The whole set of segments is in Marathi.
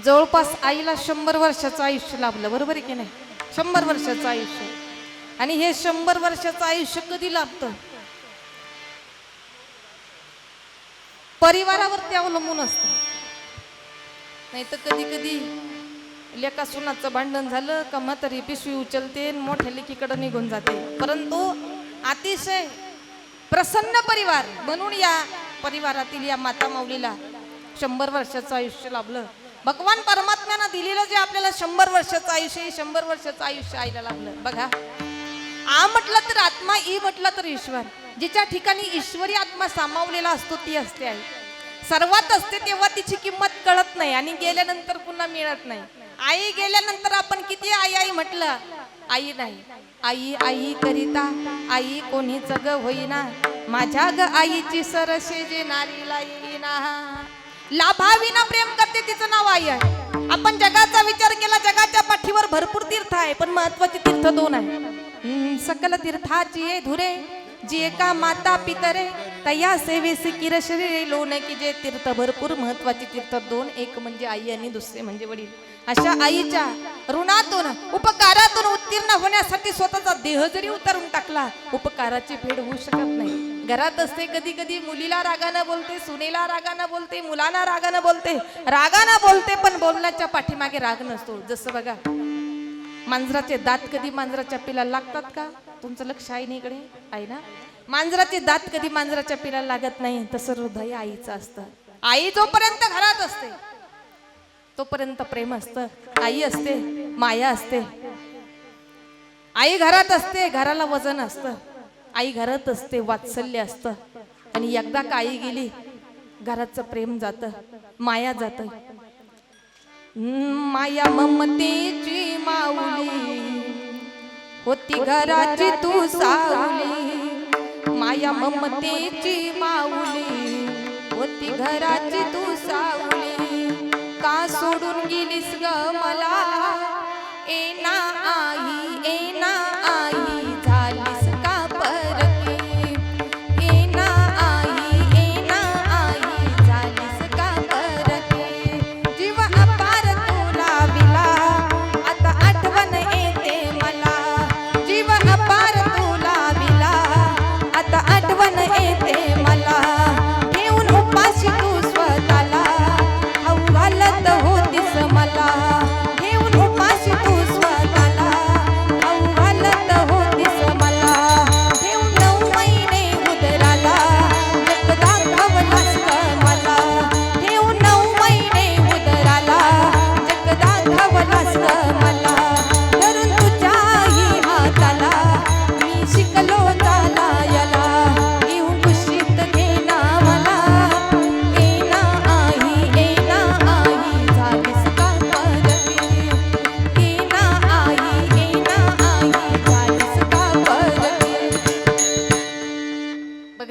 जवळपास आईला शंभर वर्षाचं आयुष्य लाभलं बरोबर आहे की नाही? शंभर वर्षाचं आयुष्य. आणि हे शंभर वर्षाचं आयुष्य कधी लाभतं? परिवारावरती अवलंबून असतं. नाही तर कधी कधी लेका सुनाचं भांडण झालं का म्हातारी पिशवी उचलते आणि मोठ्या लेकीकडे निघून जाते. परंतु अतिशय प्रसन्न परिवार म्हणून या परिवारातील या माता माऊलीला शंभर वर्षाचं आयुष्य लाभलं. भगवान परमात्म्यानं दिलेलं जे आपल्याला शंभर वर्षाचं आयुष्य शंभर वर्षाचं आयुष्य आईला लागलं. बघा. आ म्हटलं तर आत्मा ई म्हटलं तर ईश्वर. जिच्या ठिकाणी ईश्वरी आत्मा सामावलेला असतो ती असते आई. सर्वात असते तेव्हा तिची किंमत कळत नाही आणि गेल्यानंतर पुन्हा मिळत नाही. आई गेल्यानंतर आपण किती आई आई म्हटलं? आई नाही. आई आई करिता आई कोणी ग होईना. माझ्या ग आईची सरसे जे नारीला येईना लाभाविना प्रेम करते तिचं नाव आई आहे. आपण जगाचा विचार केला जगाच्या पाठीवर भरपूर तीर्थ आहे पण महत्त्वाचे तीर्थ दोन आहे. सकल तीर्थाची ये धुरे जी एका माता पितरे. तया सेवेसी किर शरीरे लोण की जे तीर्थ भरपूर महत्त्वाचे तीर्थ दोन एक म्हणजे आई आणि दुसरे म्हणजे वडील. अशा आईच्या ऋणातून उपकारातून उत्तीर्ण होण्यासाठी स्वतःचा देह जरी उतरून टाकला उपकाराची फेड होऊ शकत नाही. घरात असते कधी कधी मुलीला रागानं बोलते सुनेला रागानं बोलते मुलांना रागानं बोलते रागानं बोलते पण बोलण्याच्या पाठीमागे राग नसतो. जसं बघा मांजराचे दात कधी मांजराच्या पिला लागतात का? तुमचं लक्ष आहे ना इकडे? आहे ना? मांजराचे दात कधी मांजराच्या पिला लागत नाही? तसं हृदय आईचं असतं. आई जोपर्यंत घरात असते तोपर्यंत प्रेम असतं. आई असते माया असते. आई घरात असते घराला वजन असतं. आई घरात असते वात्सल्य असतं. आणि एकदा का आई गेली घराचं प्रेम जातं माया जातं. माया ममतेची माऊली होती घराची तू सावली. माया ममतेची माऊली होती घराची तू सावली. का सोडून गेलीस ग मला?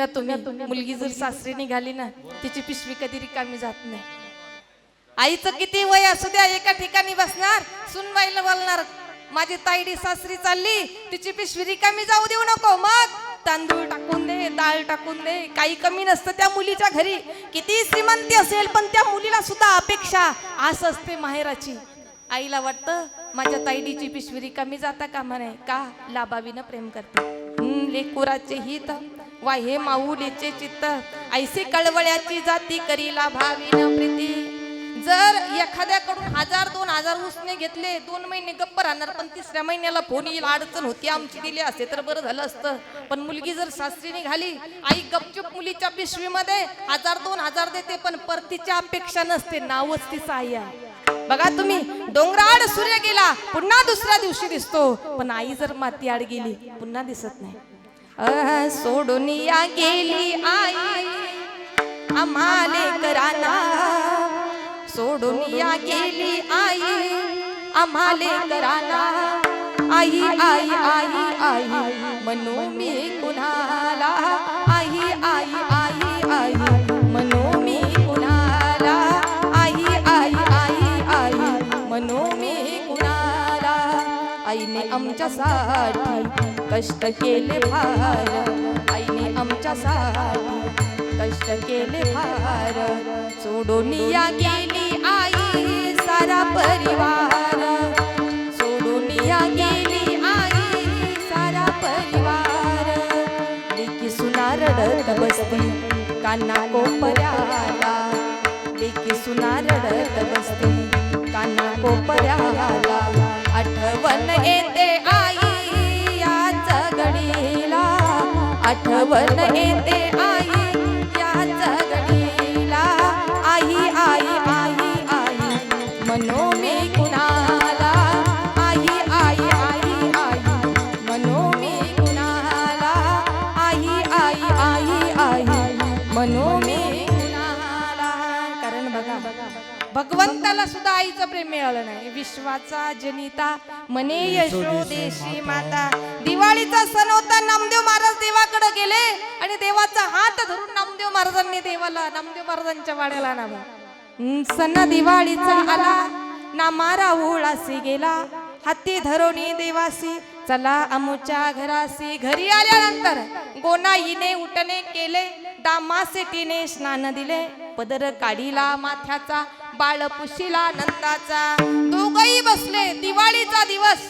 बघा तुम्ही मुलगी जर सासरी निघाली ना तिची पिशवी कधी रिकामी जात नाही. आईचं किती वय असू द्या एका ठिकाणी बसणार सुनबाईला बोलणार माझी ताईडी सासरी चालली तिची पिशवी रिकामी जाऊ देऊ नको मग तांदूळ टाकून दे डाळ टाकून दे काही कमी नसतं त्या मुलीच्या घरी. किती श्रीमंती असेल पण त्या मुलीला सुद्धा अपेक्षा आस असते माहेराची. आईला वाटतं माझ्या ताईडीची पिशवी रिकामी जाता कामा नाही का? लाभावीनं प्रेम करते. लेकुराचे हित. वा हे माऊलीचे चित्त ऐसे कळवळ्याची जाती करीला लाभावीनं प्रीती. जर एखाद्याकडून हजार दोन हजार उसने घेतले दोन महिने गप्प राहणार पण तिसऱ्या महिन्याला फोन येईल अडचण होती आमची दिली असते तर बरं झालं असतं. पण मुलगी जर सासरी निघाली आई गपचूप मुलीच्या पिशवीमध्ये हजार दोन हजार देते पण परतीच्या अपेक्षा नसते नावच तिचा आई आहे बघा तुम्ही डोंगराआड सूर्य गेला पुन्हा दुसऱ्या दिवशी दिसतो. पण आई जर माती आड गेली पुन्हा दिसत नाही. सोडून या गेली आई. आम्हाले कराना. सोडून या गेली आई. आम्हाले कराना. आई आई आई आई म्हणू मी कुणाला. आई आई आई आई म्हणू मी कुणाला. आई आई आई आई म्हणू मी कुणाला. आईने आमच्यासाठी कष्ट केले फार आईने आमच्या साथ कष्ट केले फार सोडून या गेली आई सारा परिवार. सोडून या गेली आई सारा परिवार. देखी सुना रडत बसते कान्हा कोपऱ्याला. देखी सुना रडत बसते कान्हा कोपऱ्याला. आठवण येते आ आठवण येते आई या घडीला आई आई आई आई मनो मी कुणाला. आई आई आई आई मनो मी कुणाला. आई आई आई आई मनो भगवंताला सुद्धा आईचं प्रेम मिळालं नाही. विश्वाचा जनिता मने यशोदेशी माता. दिवाळीचा सण होता नामदेव महाराज देवाकडे गेले आणि देवाचा हात धरून नामदेव महाराजांनी देवाला नामदेव महाराजांच्या वाड्याला नाम. सण दिवाळीचा आला ना मारा ओळासी गेला हाती धरोनी देवासी चला अमुच्या घरासी. घरी आल्यानंतर गोनाईने उठणे केले दामासेटीने स्नान दिले पदर काढीला माथ्याचा बाळ पुशीला नंदाचा. दोघही बसले दिवाळीचा दिवस.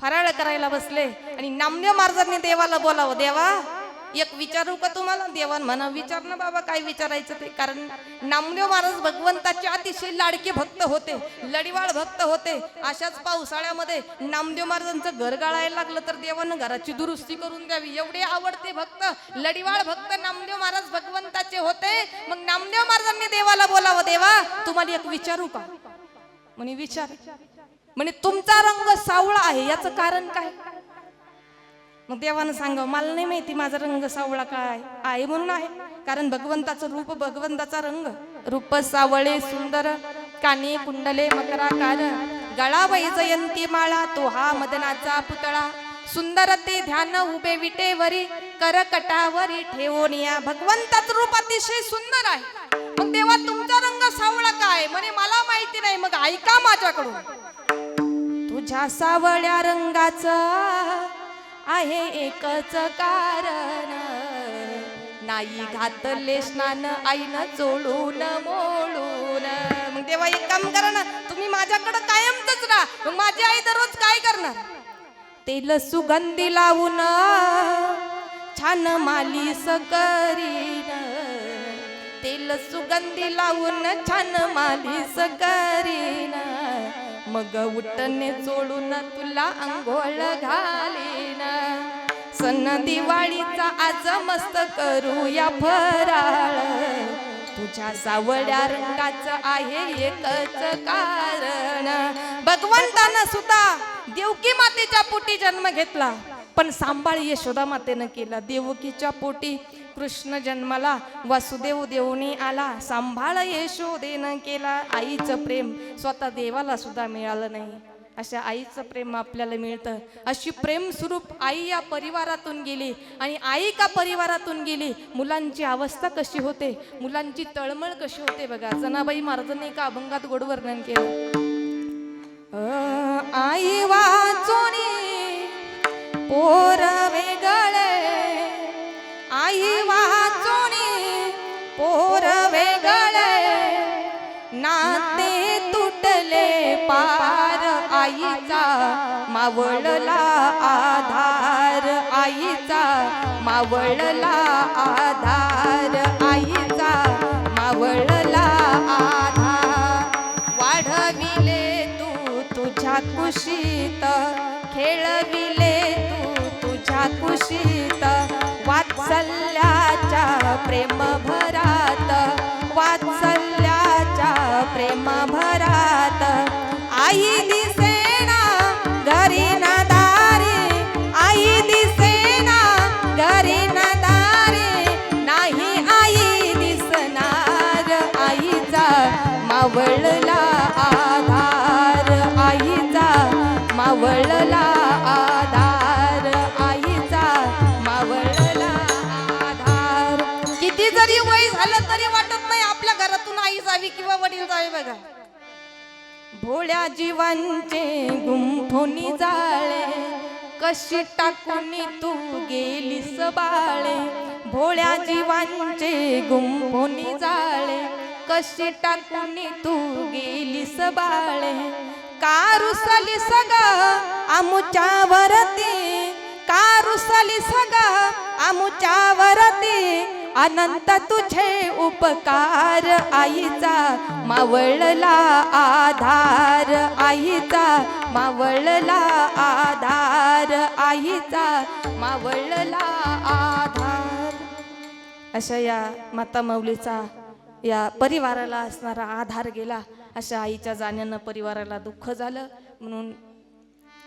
फराळ करायला बसले आणि नामदेव महाराजांनी देवाला बोलावं देवा. एक विचारू का तुम्हाला? देवान म्हणा विचार ना बाबा काय विचारायचं ते. कारण नामदेव महाराज भगवंताचे अतिशय लाडके भक्त होते लढीवाळ भक्त होते. अशाच पावसाळ्यामध्ये नामदेव महाराजांचं घर गाळायला लागलं तर देवानं घराची दुरुस्ती करून द्यावी. एवढे आवडते भक्त लढीवाळ भक्त नामदेव महाराज भगवंताचे होते. मग नामदेव महाराजांनी देवाला बोलावं देवा तुम्हाला एक विचारू का? म्हणे विचार. म्हणे तुमचा रंग सावळा आहे याचं कारण काय? मग देवानं सांग मला नाही माहिती माझा रंग सावळा काय आहे म्हणून आहे. कारण भगवंताचं रूप भगवंताचा रंग. रूप सावळे सुंदर काने कुंडले मकराकार. गळाबाई वैजयंती माळा तो हा मदनाचा पुतळा. सुंदर ते ध्यान उभे विटेवरी करकटावरी ठेवून या. भगवंताचं रूप अतिशय सुंदर आहे. मग देवा तुमचा रंग सावळा काय? म्हणे मला माहिती नाही. मग ऐका माझ्याकडून. तुझ्या सावळ्या रंगाचं आहे एकच कारण. नाही घातले स्नान आईनं चोळून मोळून मग तेव्हा एक काम करा ना तुम्ही माझ्याकडे कायमच राहा. मग माझी आई दररोज काय करणार? तेल सुगंधी लावून छान मालिश करीन. तेल सुगंधी लावून छान मालिश करीन. मग उठणे चोळून तुला आंघोळ घाल. सण दिवाळीचा आज मस्त करूया फराळ. तुझ्या सावळ्या रंगाच आहे एकच कारण. भगवंतानं सुद्धा देवकी मातेच्या पोटी जन्म घेतला. पण सांभाळ यशोदा मातेनं केला. देवकीच्या पोटी कृष्ण जन्माला वासुदेव देवनी आला. सांभाळ यशोदेनं केला. आईचं प्रेम स्वतः देवाला सुद्धा मिळालं नाही. अशा आईचं प्रेम आपल्याला मिळतं. अशी प्रेम स्वरूप आई या परिवारातून गेली आणि आई का परिवारातून गेली? मुलांची अवस्था कशी होते? मुलांची तळमळ कशी होते बघा? जनाबाई महाराजांनी एका अभंगात गोड वर्णन केलं. आई वाचोनी पोर आईचा मावळला आधार आईचा मावळला आधार आईचा मावळला आधार. वाढविले तू तुझ्या कुशीत खेळविले तू तुझ्या कुशीत. वात्सल्याच्या प्रेम भरात वात्सल्याच्या प्रेम भरात आई मावळला आधार. आईचा मावळला आधार. किती जरी वय झालं तरी वाटत नाही आपल्या घरातून आई जावी किंवा वडील जावे बघा. भोळ्या जीवांचे गुंफोनी जाळे. कशी टाकून तू गेलीस बाळे. भोळ्या जीवांचे गुंफोनी जाळे. कशी टाकून तू गेलीस बाळे. कारुसली सग आमुच्या वरती कारुसली सग आमुच्या वरती अनंत तुझे उपकार आईचा मावळला आधार. आईचा मावळला आधार आईचा मावळला आधार. अशा या माता माऊलीचा या परिवाराला असणारा आधार गेला. अशा आईच्या जाण्यानं परिवाराला दुःख झालं. म्हणून